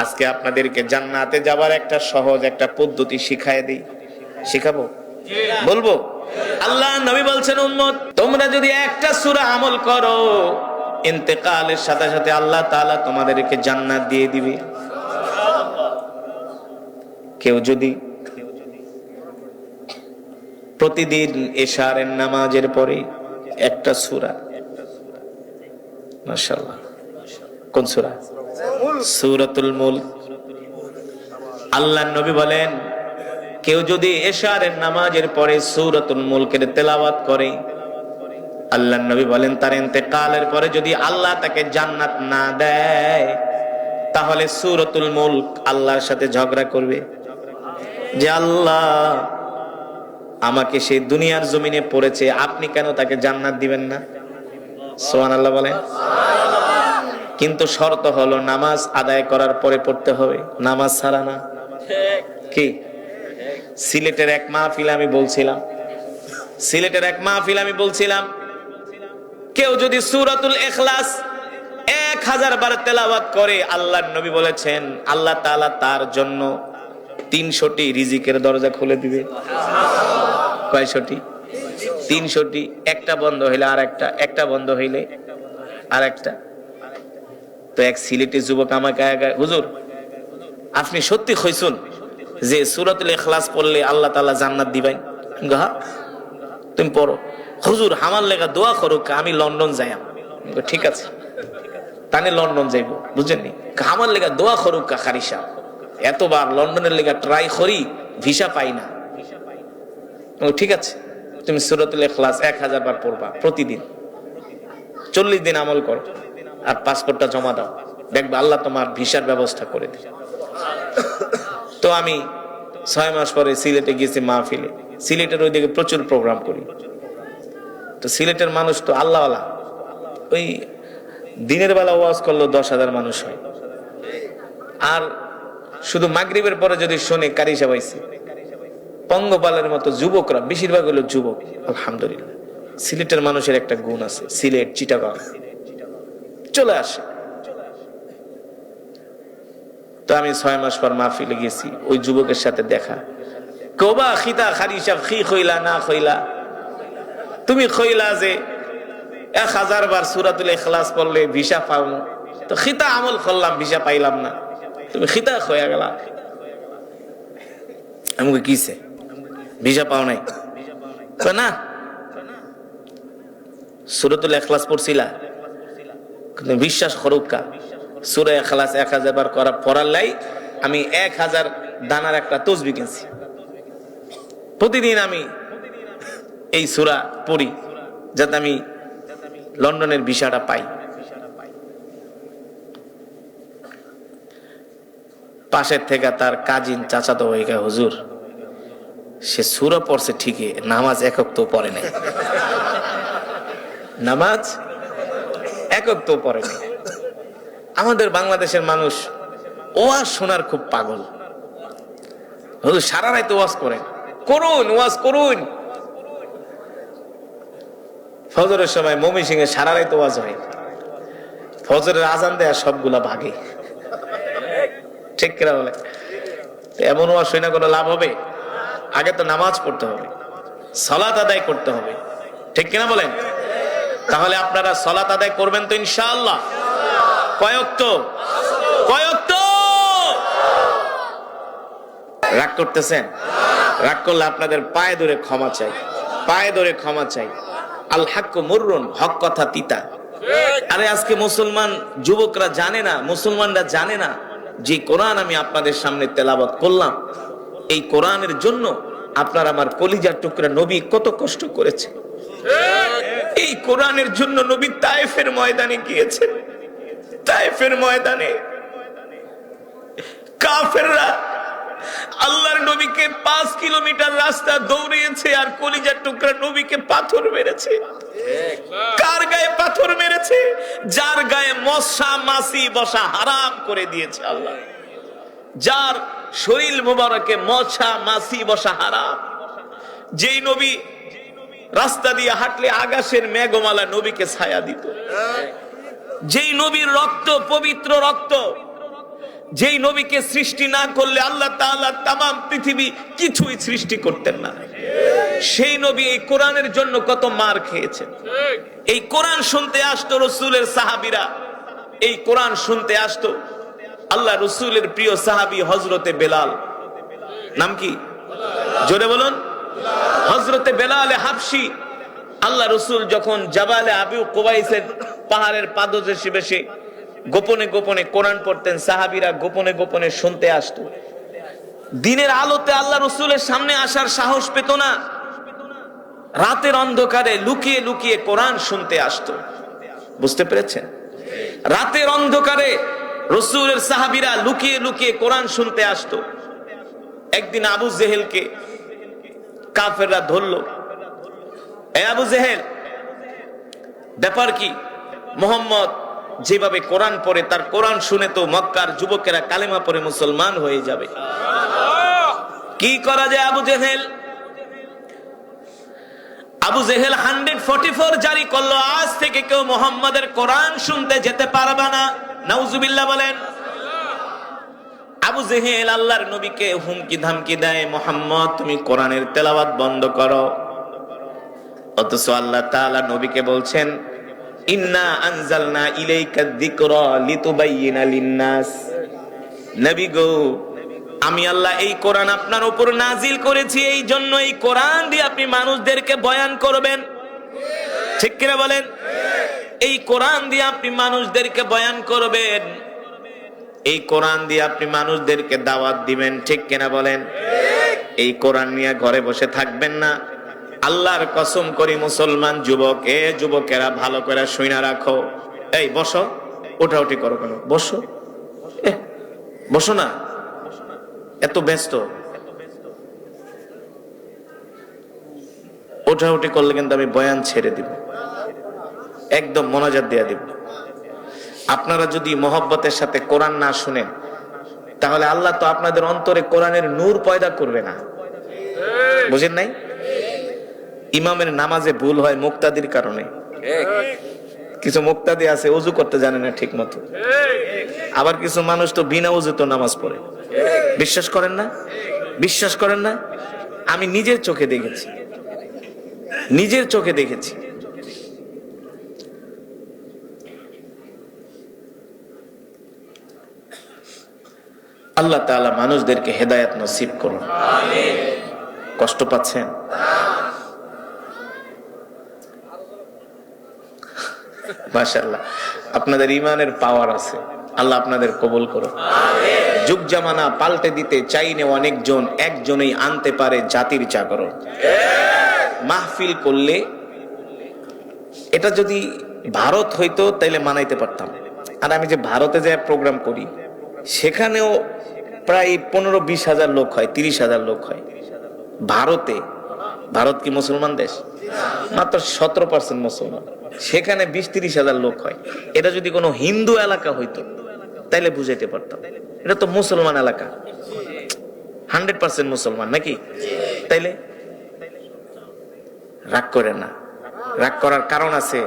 আজকে আপনাদেরকে জান্নাতে যাবার একটা সহজ একটা পদ্ধতি শিখায় দিই। শিখাবো? বলব? আল্লাহ নবী বলছেন, উম্মত, তোমরা যদি একটা সূরা আমল করো, ইন্তেকালের সাথে সাথে আল্লাহ তাআলা তোমাদেরকে জান্নাত দিয়ে দিবে। কেউ যদি প্রতিদিন এশারের নামাজের পরে একটা সূরা, মাশাআল্লাহ, কোন সূরা? সূরাতুল মুলক আল্লাহ নবী বলেন, কেউ যদি এশারের নামাজের পরে সূরাতুল মুলকের তেলাওয়াত করে আল্লাহ নবী বলেন, তার ইন্তেকালের পরে যদি আল্লাহ তাকে জান্নাত না দেয়, তাহলে সূরাতুল মুলক আল্লাহর সাথে ঝগড়া করবে। যে আল্লাহ আমাকে সেই দুনিয়ার জমিনে পড়েছে, আপনি কেন তাকে জান্নাত দিবেন না? সোহান আল্লাহ বলেন। কিন্তু শর্ত হলো নামাজ আদায় করার পরে পড়তে হবে। নামাজ ছাড়া না। কি? সিলেটের এক মাহফিল আমি বলছিলাম। সিলেটের এক মাহফিল আমি বলছিলাম, কেউ যদি সুরাতুল এখলাস এক হাজার বার তেলাওয়াত করে, আল্লাহর নবী বলেছেন, আল্লাহ তাআলা তার জন্য তিনশোটি রিজিকের দরজা খুলে দিবে। কয়শোটি? তিনশোটি। একটা বন্ধ হইলে আর একটা একটা বন্ধ হইলে আর একটা তো এক সিলেটি যুবক আমাকে হুজুর আপনি সত্যি হইছুন যে সুরাতুল ইখলাস পড়লে আল্লাহ তাআলা জান্নাত আমি কই, হ্যাঁ। তুমি পড়ো। হুজুর আমার লেগা দোয়া করুক আমি লন্ডন যাই ঠিক আছে। তানে লন্ডন যাইব বুঝছেন নি? আমার লেগা দোয়া করুক খারি সাহেব এতবার লন্ডনের লেগা ট্রাই করি ভিসা পাই না। ঠিক আছে। তুমি সুরাতুল ইখলাস এক হাজার বার পড়বা প্রতিদিন। চল্লিশ দিন আমল করো। আর পাসপোর্টটা জমা দাও। দেখবে আল্লাহ তোমার ভিসার ব্যবস্থা করে দিবে তো আমি ছয় মাস পরে সিলেটে গেছি মাহফিলে। সিলেটের ওইদিকে প্রচুর প্রোগ্রাম করি। তো সিলেটের মানুষ তো আল্লাহ ওই দিনের বেলা ওয়াজ করল দশ হাজার মানুষ হয়। আর শুধু মাগরিবের পরে যদি শোনে কারি সাবাইছে, পঙ্গপালের মতো যুবকরা, বেশিরভাগ হলো যুবক, আলহামদুলিল্লাহ। সিলেটের মানুষের একটা গুণ আছে, সিলেট, চিটাগাং। চলে আসে। তো আমি ছয় মাস পর মাহফিলে গেছি, ওই যুবকের সাথে দেখা। কবা খিতা খারি সাহ খি খইলা, না খইলা। তুমি খইলা যে এক হাজার বার সুরাতুল ইখলাস পড়লে ভিসা পাও তো খিতা আমল করলাম, ভিসা পাইলাম না। তুমি খিতা খয়া গেলা। আমাকে কিসে ভিসা পাও নাই। না। সুরতুল এখলাস পড়ছিলা? বিশ্বাস করুক সুরে এখলাস এক হাজার বার করা পড়ার লাই আমি এক হাজার দানার একটা তসবি কিনছি। প্রতিদিন আমি এই সুরা পড়ি যাতে আমি লন্ডনের ভিসাটা পাই। পাশের থেকে তার কাজিন চাচাতো হয়ে গেছে, হুজুর, সে সুরা পড়ছে ঠিকই, নামাজ একক তো পড়ে নাই। নামাজ তো পড়ে আমাদের বাংলাদেশের মানুষ ওয়াজ শোনার খুব পাগল। সারা রাত ওয়াজ করেন। করুন, ওয়াজ করুন। ফজরের সময় মমি সিং এর সারা রাত ওয়াজ হয়। ফজরের আজান দেয়া সবগুলা ভাগে ঠিক কিনা বলে? এমন ওয়াজ শুনে কোনো লাভ হবে? আগে তো নামাজ পড়তে হবে। সলাত আদায় করতে হবে। ঠিক কিনা বলেন? তাহলে আপনারা সলাত আদায় করবেন তো ইনশাআল্লাহ। কয়ক তো কয়ক তো রাগ করতেছেন? রাগ করলে আপনাদের পায়ে ধরে ক্ষমা চাই। পায়ে ধরে ক্ষমা চাই। আল হাক্ক মুররুন, হক কথা তিতা। আরে আজকে মুসলমান যুবকরা জানে না, মুসলমানরা জানে না, যে কোরআন আমি আপনাদের সামনে তেলাবত করলাম। এই কোরআনের জন্য আপনার আমার কলিজার টুকরা নবী কত কষ্ট করেছে। এই কোরআনের জন্য নবী তায়েফের ময়দানে গিয়েছে। তায়েফের ময়দানে। কাফেররা আল্লাহর নবীকে পাঁচ কিলোমিটার রাস্তা দৌড়িয়েছে আর কলিজার টুকরা নবীকে পাথর মেরেছে। কার গায়ে পাথর মেরেছে? যার গায়ে মশা মাসি বসা হারাম করে দিয়েছে আল্লাহ। যার শরীর মোবারকে মশা মাসি বসা হারাম। যেই নবী রাস্তা দিয়ে হাঁটলে আকাশের মেঘমালা নবীকে ছায়া দিত। যেই নবীর রক্ত, পবিত্র রক্ত, যেই নবীকে সৃষ্টি না করলে আল্লাহ তাআলা তাম পৃথিবী কিছুই সৃষ্টি করতেন না। সেই নবী এই কোরআনের জন্য কত মার খেয়েছেন। এই কোরআন শুনতে আসতো রসুলের সাহাবিরা, এই কোরআন শুনতে আসতো আল্লাহ রসুলের প্রিয় সাহাবি হজরতে বেলাল। নাম কি? জোরে বলুন। হজরতে বেলালে হাফসি আল্লাহ রসুল যখন জাবালে কোবাইসের পাহাড়ের পাদদেশে গোপনে গোপনে কোরআন পড়তেন, সাহাবিরা গোপনে গোপনে শুনতে দিনের আলোতে আল্লাহ রসুলের সামনে আসার সাহস পেত না। রাতের অন্ধকারে লুকিয়ে লুকিয়ে কোরআন শুনতে আসতো। বুঝতে পেরেছেন? রাতের অন্ধকারে রসুলের সাহাবিরা লুকিয়ে লুকিয়ে কোরআন শুনতে আসতো। একদিন আবু জেহেলকে কাফেররা ধরলো। এ আবু জেহেল, ব্যাপার কি? মোহাম্মদ যেভাবে কোরআন পড়ে, তার কোরআন শুনে তো মক্কার যুবকেরা কালেমা পড়ে মুসলমান হয়ে যাবে। কি করা যায় Abu Jahl? Abu Jahl hundred forty four জারি করল, আজ থেকে কেউ মোহাম্মদের কোরআন শুনতে যেতে পারবে না। নাউজুবিল্লাহ বলেন আবু জেহেল আল্লাহর নবীকে হুমকি ধামকি দেয়, মোহাম্মদ, তুমি কোরআনের তেলাওয়াত বন্ধ করো। অথচ আল্লাহ তাআলা নবীকে বলছেন, ইন্না নবী গো, আমি আল্লাহ এই কোরআন আপনার উপর নাজিল করেছি, এই জন্য এই কোরআন দিয়ে আপনি মানুষদেরকে বয়ান করবেন। ঠিক কিনা বলেন? এই কোরআন দিয়ে আপনি মানুষদেরকে বয়ান করবেন। এই কোরআন দিয়ে আপনি মানুষদেরকে দাওয়াত দিবেন, ঠিক কিনা বলেন? এই কোরআন নিয়ে ঘরে বসে থাকবেন না। আল্লাহর কসম করি মুসলমান যুবক, এ যুবকেরা ভালো করে শুইনা রাখো। এই, বসো। ওঠা উঠি করো কেন? বসো। বসো না। এত ব্যস্ত। ওঠা উঠি করলে কিন্তু আমি বয়ান ছেড়ে দিব। একদম মনোজাত দিয়া দিব। আপনারা যদি মহব্বতের সাথে কোরআন না শুনেন, তাহলে আল্লাহ তো আপনাদের অন্তরে কোরআনের নূর পয়দা করবে না। বুঝেন নাই? ইমামের নামাজে ভুল হয় মুক্তাদির কারণে। কিছু মুক্তাদি আছে অজু করতে জানে না ঠিক মতো আবার কিছু মানুষ তো বিনা উজু তো নামাজ পড়ে। বিশ্বাস করেন না? বিশ্বাস করেন না? আমি নিজের চোখে দেখেছি। নিজের চোখে দেখেছি। আল্লাহ তাআলা মানুষদেরকে হেদায়েত নসিব করুন। কষ্ট পাচ্ছেন? মাশাআল্লাহ। আপনাদের ইমানের পাওয়ার আছে। আল্লাহ আপনাদের কবুল করুন যুগ জামানা পাল্টে দিতে চাইনে অনেকজন একজনই আনতে পারে জাতির জাগরণ। মাহফিল করলে এটা যদি ভারত হইতো তাইলে মানাইতে পারতাম। আর আমি যে ভারতে যে প্রোগ্রাম করি, সেখানেও প্রায় পনেরো বিশ হাজার লোক হয়, তিরিশ হাজার লোক হয়। ভারতে, ভারত কি মুসলমান দেশ? মাত্র সতেরো পার্সেন্ট মুসলমান। সেখানে বিশ তিরিশ হাজার লোক হয়। এটা যদি কোনো হিন্দু এলাকা হইতো, তাইলে বুঝাইতে পারতাম। এটা তো মুসলমান এলাকা। হান্ড্রেড পার্সেন্ট মুসলমান নাকি? তাইলে রাগ করে না। রাগ করার কারণ আছে।